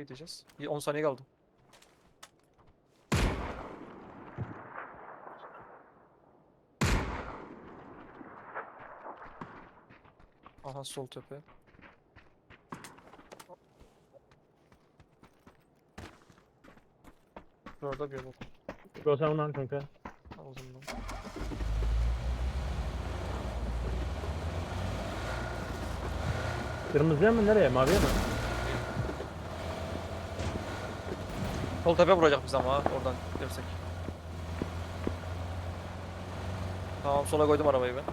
Gideceğiz? Bir 10 saniye kaldı. Aha sol tepe. Burada bir yol onu al kanka. aldım ben. Kırmızıya mı nereye? Maviye mi? Sol tepe vuracak bizi ama ha, oradan gidersek. Tamam sola koydum arabayı ben.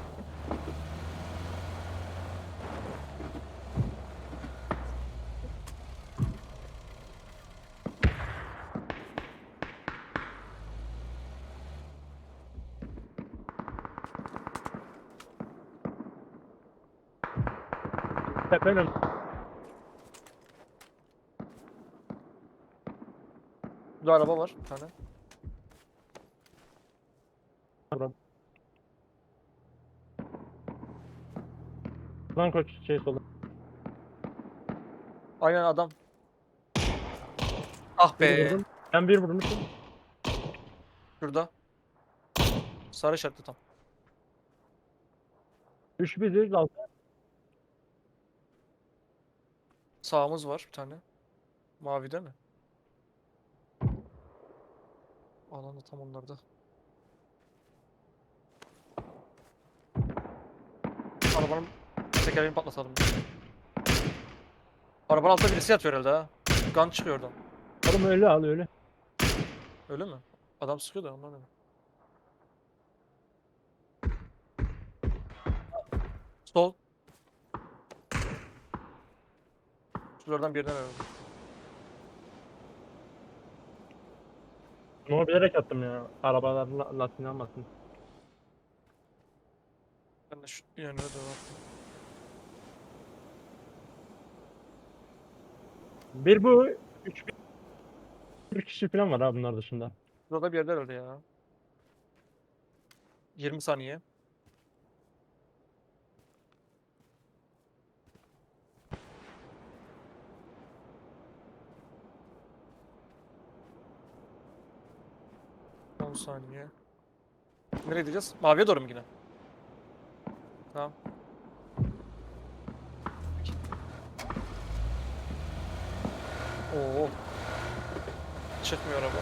Tepeyle. Burada araba var bir tane. Lan koç şey solda. Aynen adam. Ah be. vurdum. Ben bir vurmuşum. Şurada. Sarı işaretli tam. 3 bir değil altı. Sağımız var bir tane. Mavide mi? Alan da tam onlarda. Arabanın tekerleğini patlatalım. Arabanın altında birisi yatıyor herhalde ha. Gun çıkıyor oradan. Oğlum öyle al öyle. Öyle mi? Adam sıkıyor da ondan öyle. Sol. Şuralardan birinden herhalde. Ama bilerek attım ya. Arabalar la lastiğini almasın. Ben de şu yönüne devam. Bir bu. Üç bir. Bir kişi falan var abi bunlar dışında. Burada bir yerde herhalde ya. 20 saniye. On saniye. Nereye gideceğiz? Maviye doğru mu yine? Tamam. Oo. Çıkmıyor araba.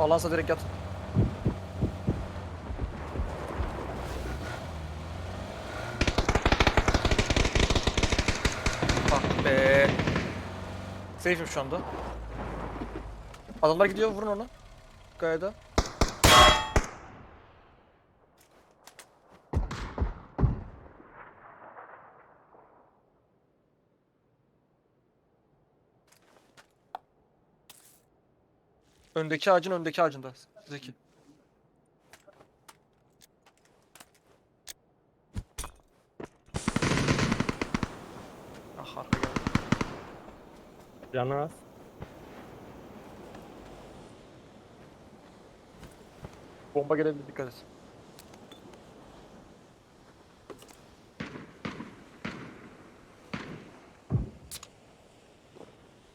Alansa direkt yat. Ah be. Safe'im şu anda. Adamlar gidiyor vurun onu. Gayada. Öndeki ağacın öndeki ağacında. Zeki. Canı az. Bomba gelebilir dikkat et.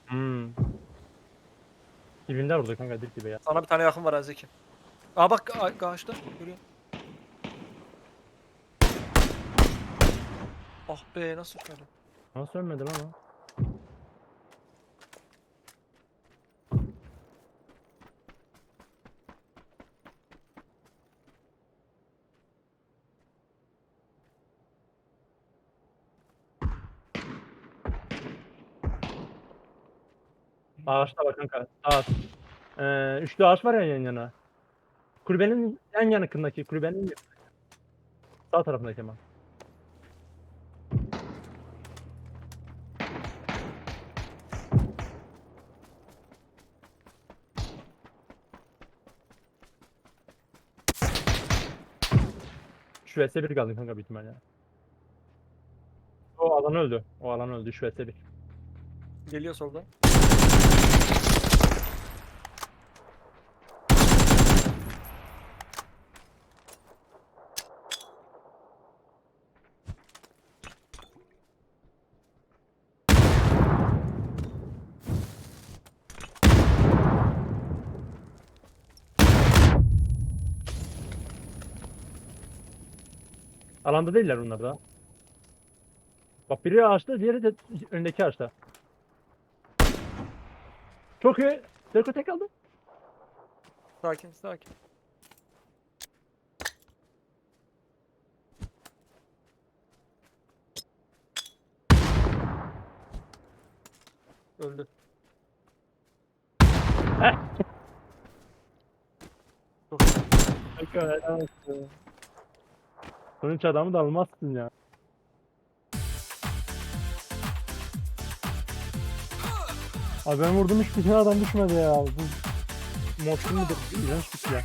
Hmm. Dibinde vurdu kanka dip gibi ya. Sana bir tane yakın var ha Zeki. Aa bak a- ağaçta. Görüyor. Ah be nasıl şöyle. Nasıl ölmedi lan o? Ağaçta bak kanka. Ağaç. Ee, üçlü ağaç var ya yan yana. Kulübenin en yanıkındaki kulübenin sağ tarafındaki ama. Şu vs 1 kaldı kanka büyük ihtimalle. O alan öldü. O alan öldü. Şu vs 1. Geliyor soldan. Alanda değiller onlar da. Bak biri ağaçta, diğeri de öndeki ağaçta. Çok iyi. Serko tek aldı. Sakin sakin. Öldü. Heh. Çok iyi. Serko helal hiç adamı da almazsın ya. Abi ben vurdum hiçbir tane adam düşmedi ya. Bu Morfin midir? İğrenç bir silah.